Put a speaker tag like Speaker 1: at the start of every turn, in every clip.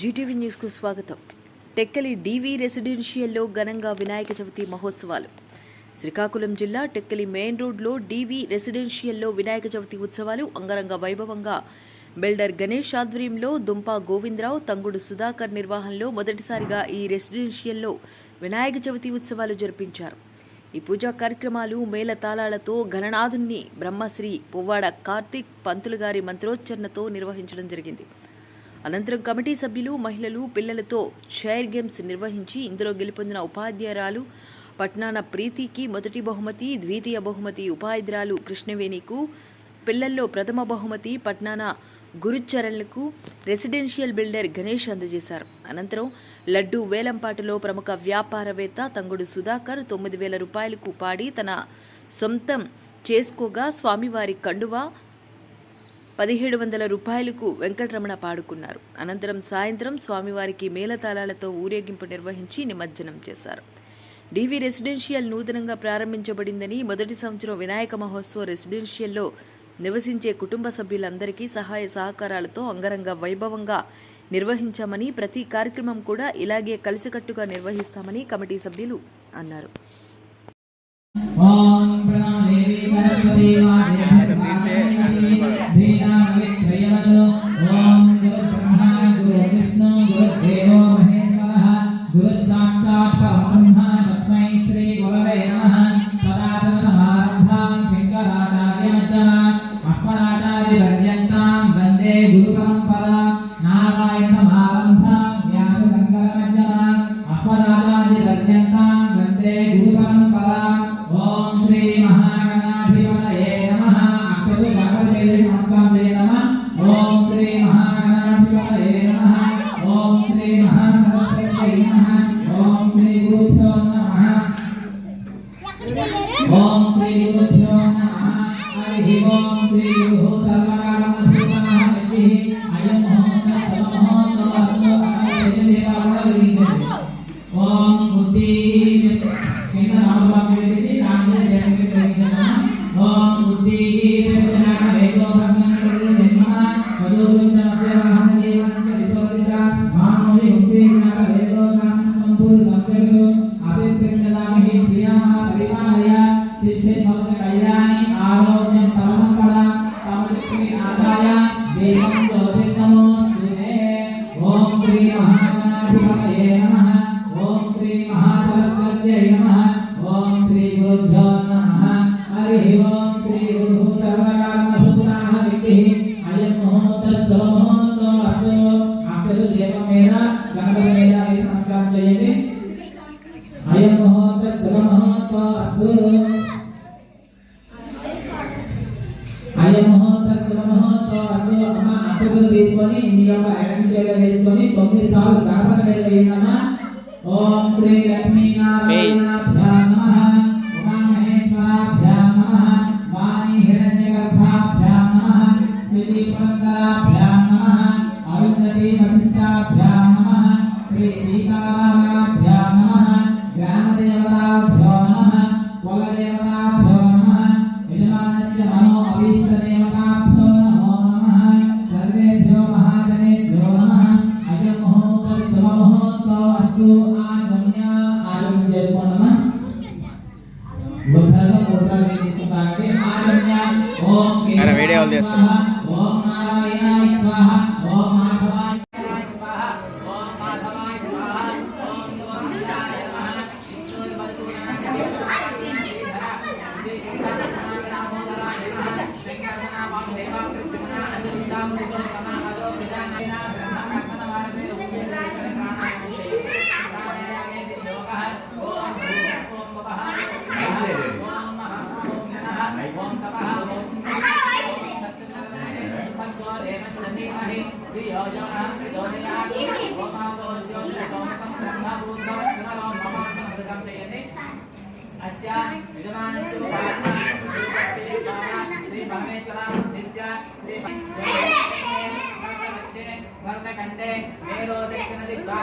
Speaker 1: Zee TV న్యూస్కు స్వాగతం. టెక్కలి డివి రెసిడెన్షియల్లో ఘనంగా వినాయక చవితి మహోత్సవాలు. శ్రీకాకుళం జిల్లా టెక్కలి మెయిన్ రోడ్లో డివి రెసిడెన్షియల్లో వినాయక చవితి ఉత్సవాలు అంగరంగ వైభవంగా. బిల్డర్ గణేష్ ఆధ్వర్యంలో దుంప గోవిందరావు తంగుడు సుధాకర్ నిర్వహణలో మొదటిసారిగా ఈ రెసిడెన్షియల్లో వినాయక చవితి ఉత్సవాలు జరిపించారు. ఈ పూజా కార్యక్రమాలు మేళ తాళాలతో బ్రహ్మశ్రీ పువ్వాడ కార్తీక్ పంతులు గారి మంత్రోచ్చరణతో నిర్వహించడం జరిగింది. అనంతరం కమిటీ సభ్యులు మహిళలు పిల్లలతో చైర్ గేమ్స్ నిర్వహించి ఇందులో గెలుపొందిన ఉపాధ్యాయురాలు పట్నాన ప్రీతికి మొదటి బహుమతి ద్వితీయ బహుమతి ఉపాధ్యాయురాలు కృష్ణవేణికు పిల్లల్లో ప్రథమ బహుమతి పట్నాన గురుచరణ్లకు రెసిడెన్షియల్ బిల్డర్ గణేష్ అందజేశారు. అనంతరం లడ్డు వేలంపాటలో ప్రముఖ వ్యాపారవేత్త తంగుడు సుధాకర్ తొమ్మిది వేల రూపాయలకు పాడి తన సొంతం చేసుకోగా స్వామివారి కండువా పదిహేడు వందల రూపాయలకు వెంకటరమణ పాడుకున్నారు. అనంతరం సాయంత్రం స్వామివారికి మేళతాళాలతో ఊరేగింపు నిర్వహించి నిమజ్జనం చేశారు. డివి రెసిడెన్షియల్ నూతనంగా ప్రారంభించబడిందని మొదటి సంవత్సరం వినాయక మహోత్సవ రెసిడెన్షియల్లో నివసించే కుటుంబ సభ్యులందరికీ సహాయ సహకారాలతో అంగరంగ వైభవంగా నిర్వహించామని ప్రతి కార్యక్రమం కూడా ఇలాగే కలిసికట్టుగా నిర్వహిస్తామని కమిటీ సభ్యులు అన్నారు.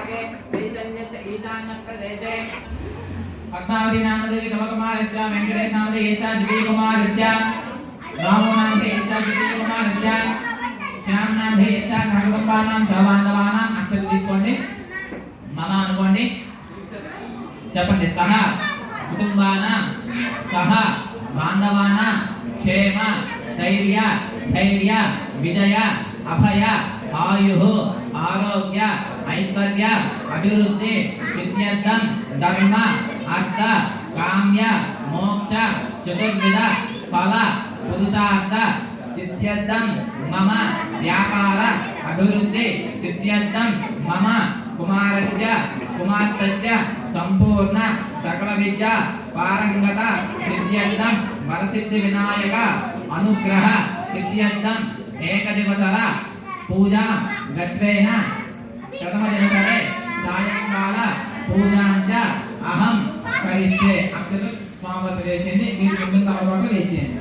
Speaker 2: భరతఖండే మేరో దక్షిణ
Speaker 1: పద్మావతి నామదేవి కవకుమారస్య వెంకటేశ నామదేవి ఏసా ద్వితీయ కుమారస్య రాము నామదేవి ఏసా ద్వితీయ కుమారస్య శ్యామ్ నామదేవి ఏసా సహకుటుంబానాం సహబాంధవానాం అక్షరం తీసుకోండి। మమ అనుకోండి। చెప్పండి సహ కుటుంబాన? సహ బాంధవాన? క్షేమ ధైర్య ధైర్య విజయ అభయ ఆయు ఆరోగ్య ఐశ్వర్య అభివృద్ధి సిద్ధ్యర్థం ధర్మ అర్థ కామ్య మోక్ష చతుర్విధ ఫల పురుషార్థ సిద్ధ్యర్థం మమ వ్యాపార అభివృద్ధి సిద్ధ్యర్థం మమ కుమారస్య కుమార్తెస్య సంపూర్ణ సకల విద్య పారంగత సిద్ధ్యర్థం వరసిద్ధి వినాయక అనుగ్రహ సిద్ధ్యర్థం ఏకదివసర పూజా గత్వేన శతమదివసరే సాయంకాల పూజాంచ అహం కరిష్యే అక్షత స్వామి వేసింది మీరు ముందు తర్వాత వేసేయండి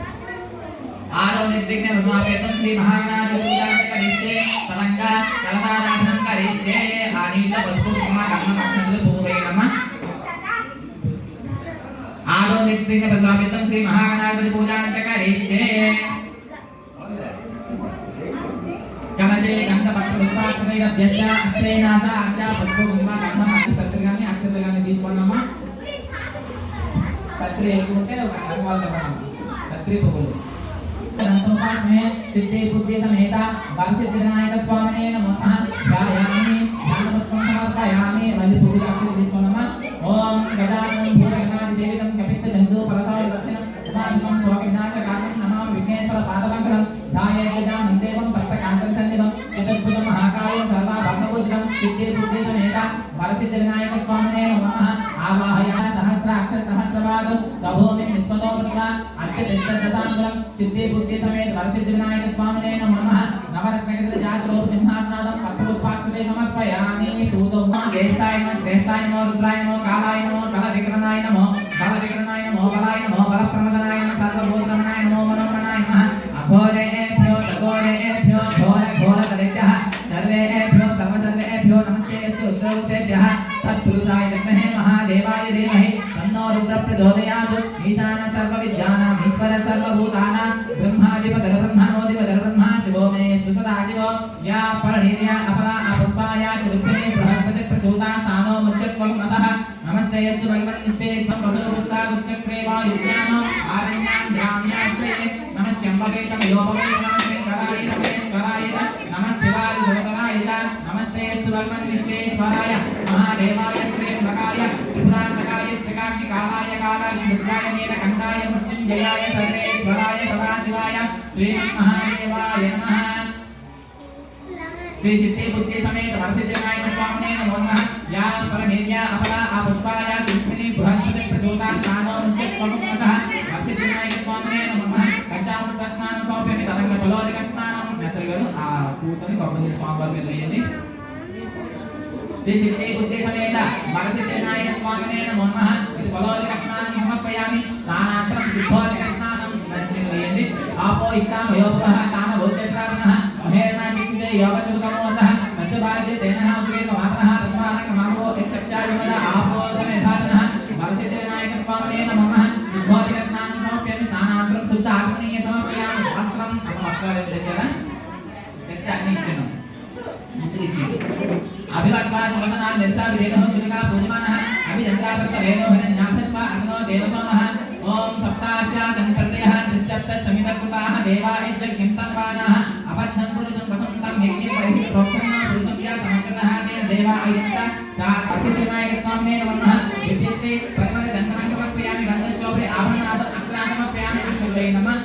Speaker 1: ఆరో నిర్విఘ్న సమాపేతం శ్రీ మహాగణాధి పూజాన్ని కరిష్యే తలంగా కలదారాధనం కరిష్యే ఆనీత పసుపు కుంకుమ కర్మ పక్షులు పువ్వు వేయడమ్మ ఆరో నిర్విఘ్న సమాపేతం శ్రీ మహాగణాధి పూజాన్ని కరిష్యే పుష్పాక్షరైన వ్యస్త అస్త్రేనాస అర్చ పసుపు కుంకుమ కర్మ పక్షి పత్రి కానీ అక్షతలు కానీ తీసుకోండమ్మా పత్రి పత్రి పువ్వులు సిద్ధి బుద్ధి సమేత వినాయక స్వామినే ధ్యాయామి ధ్యానపుష్పం సమర్పయామి మళ్ళీ సహస్రపాదం సభోమి విశ్వతో భృత్వా అర్చతిష్టదతాంగులం సిద్ధి బుద్ధి సమేత వరసిద్ధి వినాయక స్వామినే నమః. నవరత్నగత జాతరో సింహాసనాదం పత్రపుష్పాక్షతే సమర్పయామి సూతం జ్యేష్ఠాయ నమః శ్రేష్ఠాయ నమో రుద్రాయ నమో కాలాయ నమో కల వికరణాయ నమో బల వికరణాయ నమో బలాయ నమో బల ప్రమదనాయ నమో సర్వభూతమనాయ ప్రచోదయాత్ ఈశాన సర్వవిద్యానాం ఈశ్వర సర్వభూతానాం బ్రహ్మాధిపతర బ్రహ్మణోధిపతర బ్రహ్మ శివో మే సుసదా శివో యా పరణీయ అపరా అపుష్పాయ చురుక్షే బృహస్పతి ప్రచోదా సానో ముచ్యత్వం అతః నమస్తే యస్తు భగవన్ వాయుజ్ఞానో ఆరణ్యాం నమః కరాయ కరాయ నమః శివాయ నమస్తే యస్తు విశ్వేశ్వరాయ మహాదేవాయ త్రిపురాంతకాయ త్రికాగ్నికాలాయ కాలాయ దుర్గాయ నీలకంఠాయ మృత్యుంజయాయ సర్వేశ్వరాయ సదాశివాయ శ్రీమన్మహాదేవాయ నమః. శ్రీ చిత్తే బుద్ధి సమేత వరసిద్ధినాయ స్వామినే నమో నమః. యా పరమేర్య అపలా ఆ పుష్పాయ సింహిని బృహస్పతి ప్రచోదా స్నానో నిత్యత్వముక్తః వరసిద్ధినాయ స్వామినే నమో నమః. పంచామృత స్నానం సౌప్యమి తరంగ ఫలోదిక స్నానం మెత్తలు గారు ఆ పూతని కొబ్బరి స్వామివారికి వేయండి. శ్రీ సిద్ధి బుద్ధి సమేత వరసిద్ధినాయ స్వామినే నమో నమః ఇది ఫలోదిక స్నానం సమర్పయామి స్నానాంతరం సిద్ధోదిక స్నానం మెసలు వేయండి ఆపో ఇష్టామయోపః తాన భూచేత్రారణః మహేర్నా చిత్తే యోగచుతమోసః తస్య భాగ్య తేనః ఉగ్రేత మాతరః తస్మానక మామో యక్షక్షాయుమద ఆపోదమే ధారణః వరసిద్ధి వినాయక స్వామినే నమః సిద్ధోదిక స్నానం సమర్పయామి స్నానాంతరం శుద్ధ ఆత్మనీయ సమర్పయామి. శాస్త్రం అమ్మ చేశారా? అభివర్పా సుమనా నిర్సా వేదో సునిగా పూజమానః అభిచంద్రాపత్త వేదో హరిణ్యాసస్వ అగ్నో దేవసోమః ఓం సప్తాస్యా సంకర్తయః త్రిసప్త సమిత కృపాః దేవాయ కింతన్వానాః అపద్ధం పురుషం వసంతం యజ్ఞ పరిహి ప్రోక్షణ పురుషం యా సమగ్రతః తేన దేవాయంత చా అసిద్ధిమాయ స్వామినే నమః విద్యశ్రీ ప్రతిమద గంధనం సమర్పయామి గంధశోభే ఆభరణాదం అక్షరాసమర్పయామి అక్షువే నమః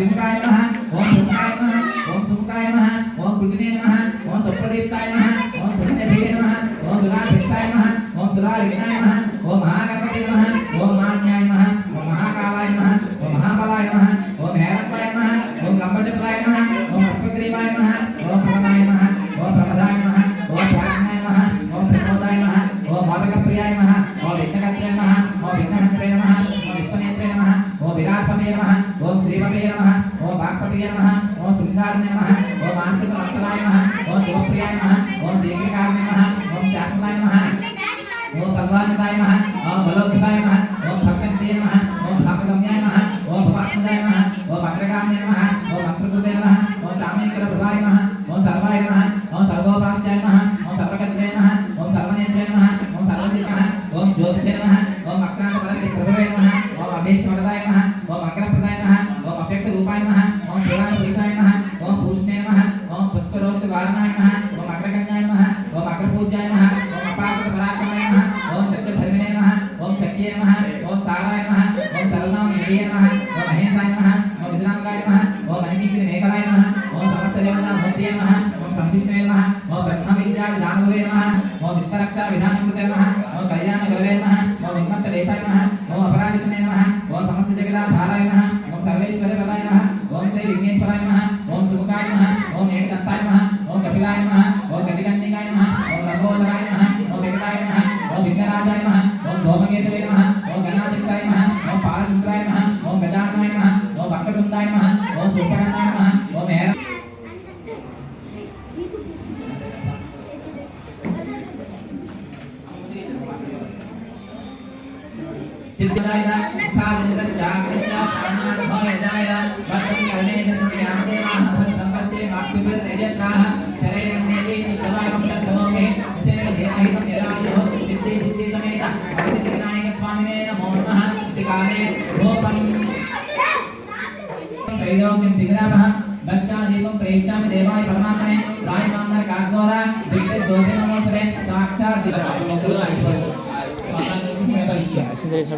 Speaker 1: శివకాయ నమ ఓం శుభకాయ నమ ఓం శుభకాయ నమ ఓం కృతినే నమ ఓం సొప్పదీప్తాయ నమ ఓం సుమదేవే నమ ఓం సులాభిష్టాయ నమ ఓం సులాలిఘ్నాయ నమ ఓం మహాగణపతి నమ ఓం మాన్యాయ నమ ఓం మహాకాలాయ నమ ఓం మహాబలాయ నమ ఓం హేరంపాయ నమ ఓం లంబచక్రాయ నమ ఓం అశ్వగ్రీవాయ నమ ఓం పరమాయ నమ ఓం ప్రమదాయ నమ ఓం ప్రాజ్ఞాయ నమ ఓం ప్రమోదాయ నమ ఓం బాలకప్రియాయ నమ ఓం విఘ్నకర్త్రయ నమ ఓం విఘ్నహంత్రయ నమ ఓం విశ్వనేత్రయ నమ ఓం విరాటమే నమ ఓం శ్రీవమే నమ ప్రియ నమ ఓం శృంగార నమ ఓం మానసిక రక్తలాయ నమ ఓం శివప్రియాయ నమ ఓం దీర్ఘకాయ నమ ఓం శాస్త్రాయ నమ ఓం భగవానుదాయ నమ ఓం బలోద్భాయ నమ ఓం భక్తే నమ ఓం భక్తగమ్యాయ నమ ఓం భవాత్మదాయ నమ ఓం భద్రకామ్య నమ ఓం మంత్రకృతే నమ ఓం సామేశ్వర ప్రభాయ నమ ఓం సర్వాయ నమ ఓం సర్వోపాస్యాయ నమ ఓం సర్వగత్రే నమ ఓం సర్వనేత్రే నమ ఓం సర్వదే నమ ఓం జ్యోతిషే నమ ఓం అక్రాంత పరస్య ప్రభాయ నమ ఓం అభేశ్వరదాయ నమ ఓం అగ్రప్రదాయ నమ टाइममा म सोपा टाइममा म मेरा चिल्लाइना साल इंद्र जाग इंद्र खाना भय जाए बस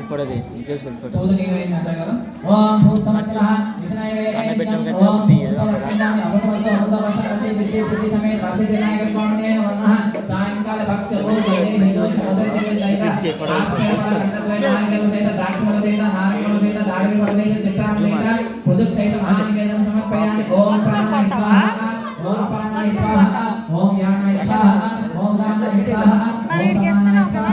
Speaker 3: అది ఫోటో తీసుకోండి ఫోటో అన్న పెట్టాం కదా తీయదు
Speaker 1: ఓం యానాయ ఓం దానాయ ఓం దానాయ
Speaker 4: మరి ఇక్కడికి వస్తున్నావు కదా?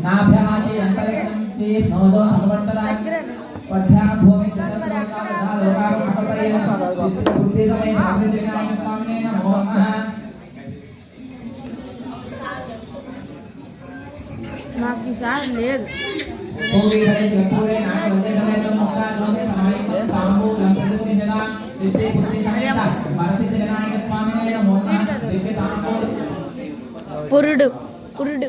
Speaker 1: నాభ్యాచి అంతరిక్షం నవదో భగవంతరాయ పద్భ్యా భూమి లోకాలు అకల్పయేన విస్తృత బుద్ధిసమైన ఆశ్రయ స్వామినే నమో నమః.
Speaker 4: నాకు ఈసారి లేదు పురుడు పురుడు.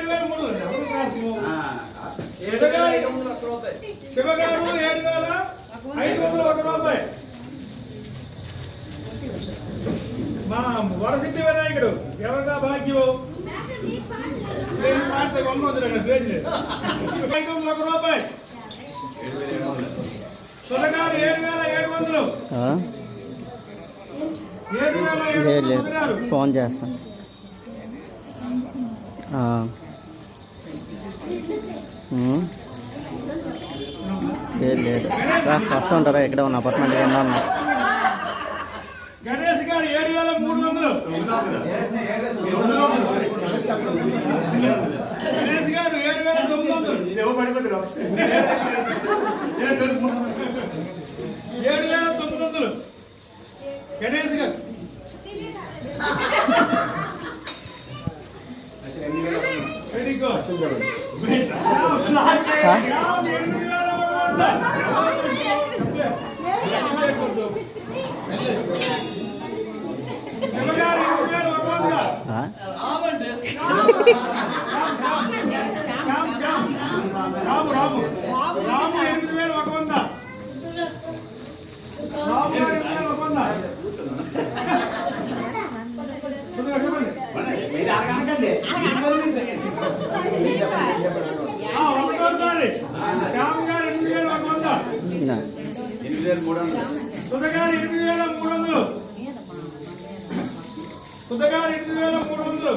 Speaker 5: శివగారు ఏడు వేల ఐదు వందల ఒక రూపాయి మా వరసిద్ధి వినాయకుడు ఎవరిదా భాగ్యం మాడితే లేదు. ఐదు వందల. ఒక రూపాయి
Speaker 6: వేల ఏడు
Speaker 5: ఏడు వేల ఏడు వందలు ఏడు వేల ఏడు వందలు
Speaker 3: ఫోన్ చేస్తాను. లేదు లేదు. రా, వస్తూ ఉంటారా ఇక్కడ ఉన్న. అపార్ట్మెంట్ కింద ఉన్నా
Speaker 5: గణేష్ గారు ఏడు వేల మూడు వందలు. గణేష్ గారు ఏడు వేల తొమ్మిది వందలు.
Speaker 6: శివ పడిపోతుంది ఒకసారి.
Speaker 5: ఏడు వేల తొమ్మిది వందలు. గణేష్ గారు. వెరీ గుడ్ ఎనిమిది వేల శ్యామ్ గారు ఎనిమిది వేల ఒక వంద. ఎనిమిది వేల
Speaker 6: మూడు వందలు
Speaker 5: సుధ గారు ఎనిమిది వేల మూడు వందలు. సుధ గారు ఎనిమిది వేల మూడు వందలు.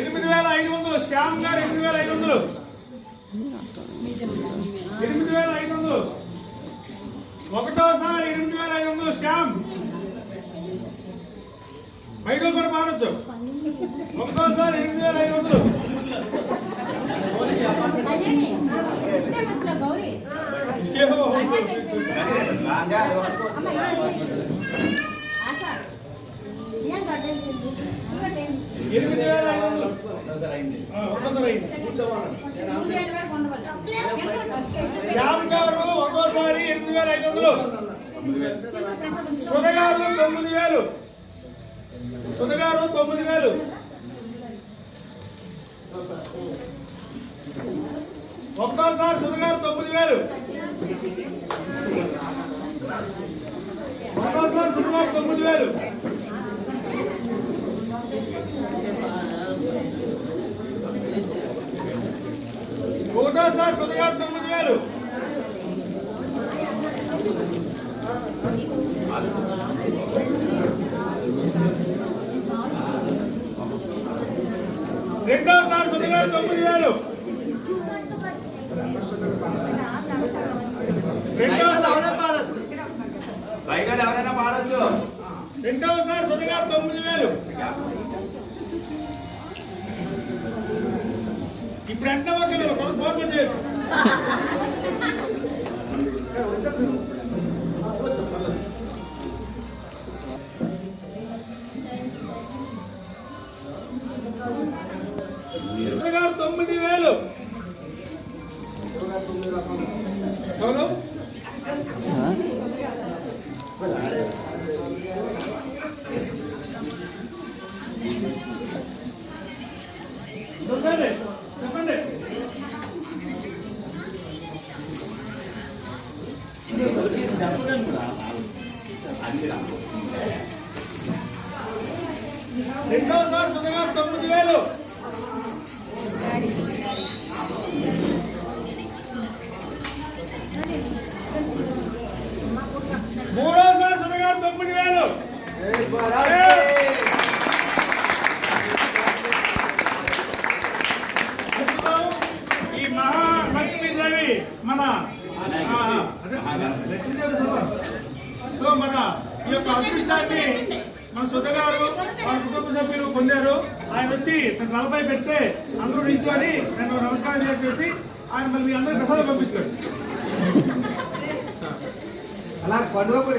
Speaker 5: ఎనిమిది వేల ఐదు వందలు. శ్యామ్ గారు ఎనిమిది వేల ఐదు వందలు. ఎనిమిది వేల ఐదు వందలు. ఒకటోసారి ఎనిమిది వేల ఐదు వందలు శ్యామ్. బయట కూడా మారచ్చు. ఒకటోసారి ఎనిమిది వేల ఐదు వందలు. ఎనిమిది వేల ఐదు వందలు శ్యామ్ గారు ఒక్కోసారి ఎనిమిది వేల ఐదు వందలు సుధగారు తొమ్మిది వేలు సుధగారు తొమ్మిది వేలు ఒక్కోసారి సుధగారు తొమ్మిది వేలు. తొమ్మిది వేలు ఒకటోసారి సుధగారు తొమ్మిది వేలు. రెండోసారి సుధగారు తొమ్మిది వేలు. పైగా
Speaker 6: బయట ఎవరైనా పాడొచ్చు
Speaker 5: రెండవసారి సుధగారు తొమ్మిది వేలు ఇప్పుడు ఎంత ఒక్కలేదు కొంత ఫోన్ చేయొచ్చు సుధగారు తొమ్మిది వేలు ఎవరు
Speaker 3: ఆ?
Speaker 5: చెప్పండి చెప్పండి రెండోసారి సుధగారు తొమ్మిది వేలు. ఈ మహాలక్ష్మీదేవి మన ఆ, అదే లక్ష్మీదేవి. సో మన ఈ యొక్క అదృష్టాన్ని మన సుధగారు వాళ్ళ కుటుంబ సభ్యులు పొందారు. ఆయన వచ్చి తన నలభై పెడితే అందరూ నిల్చొని నేను నమస్కారం చేసేసి ఆయన మళ్ళీ మీ అందరికి ప్రసాదం పంపిస్తారు. అలా పండుగ కూడా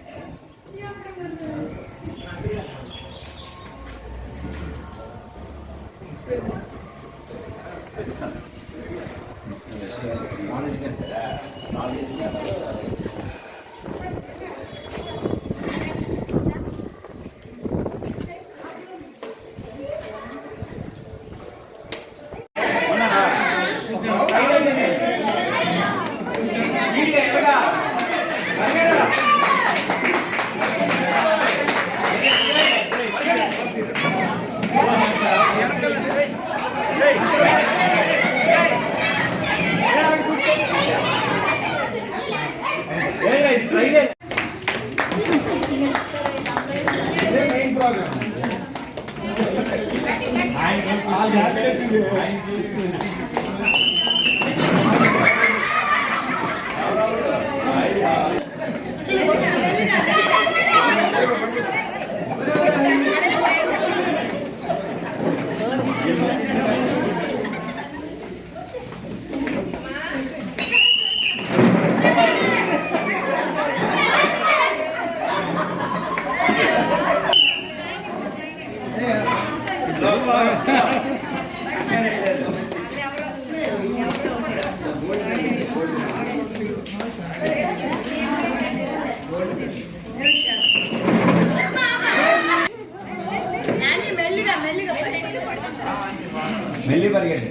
Speaker 6: మెల్లి పరిగెండి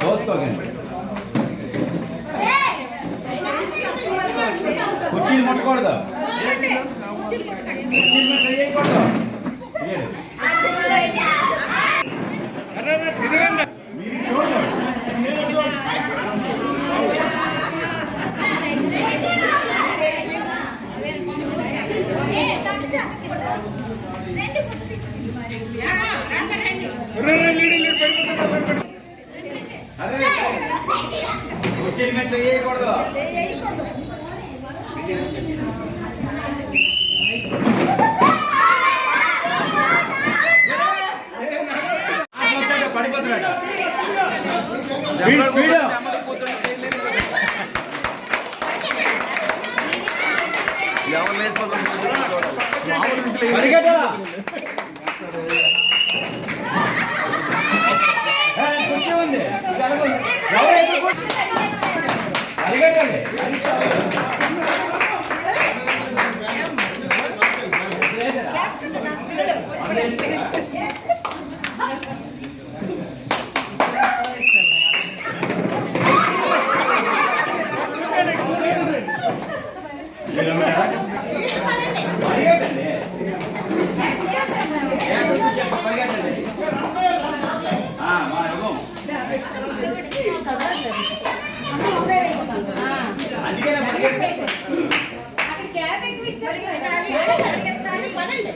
Speaker 6: దోసుకోకండి కుర్చీలు ముట్టకూడదు కుర్చీలు సరి చేయకూడదు అరిగట్టండి பன்னெண்டு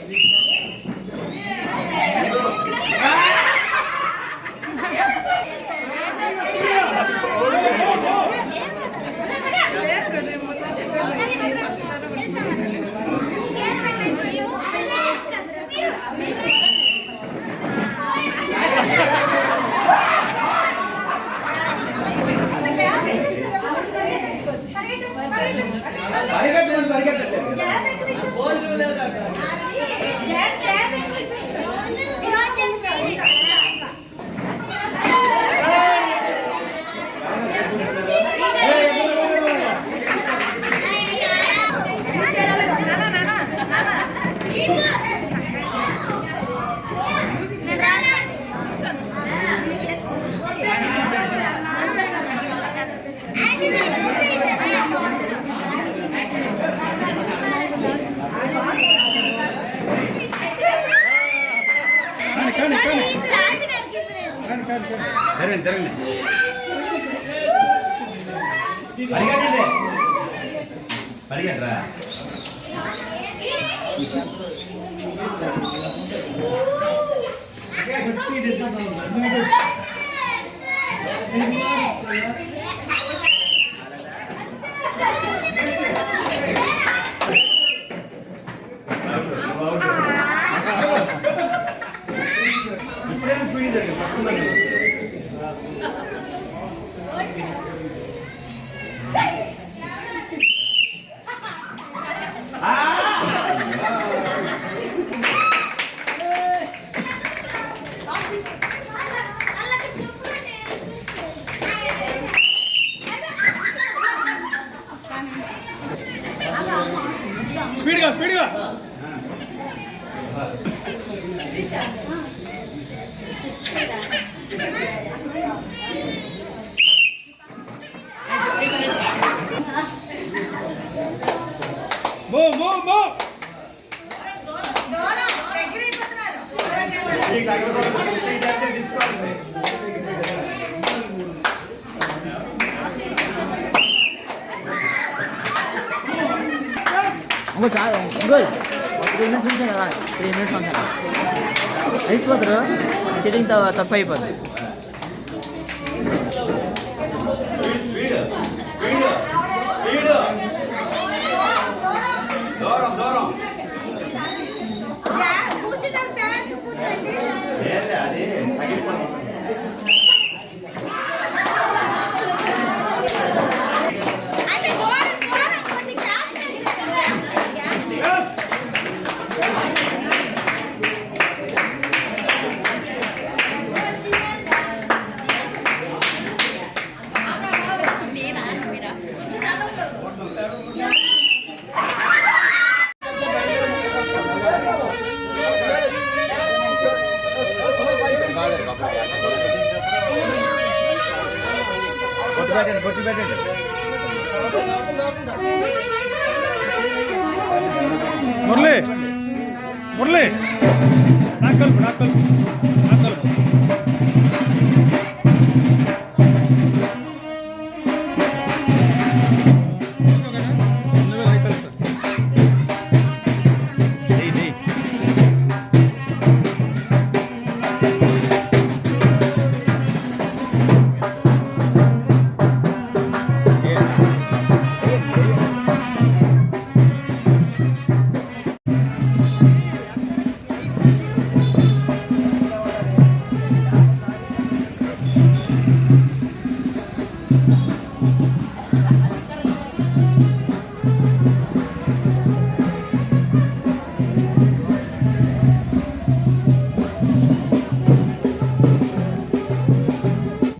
Speaker 6: తక్కువ అయిపోతుంది
Speaker 5: முரளி. முரளி. நாட்கள் நாட்கள்.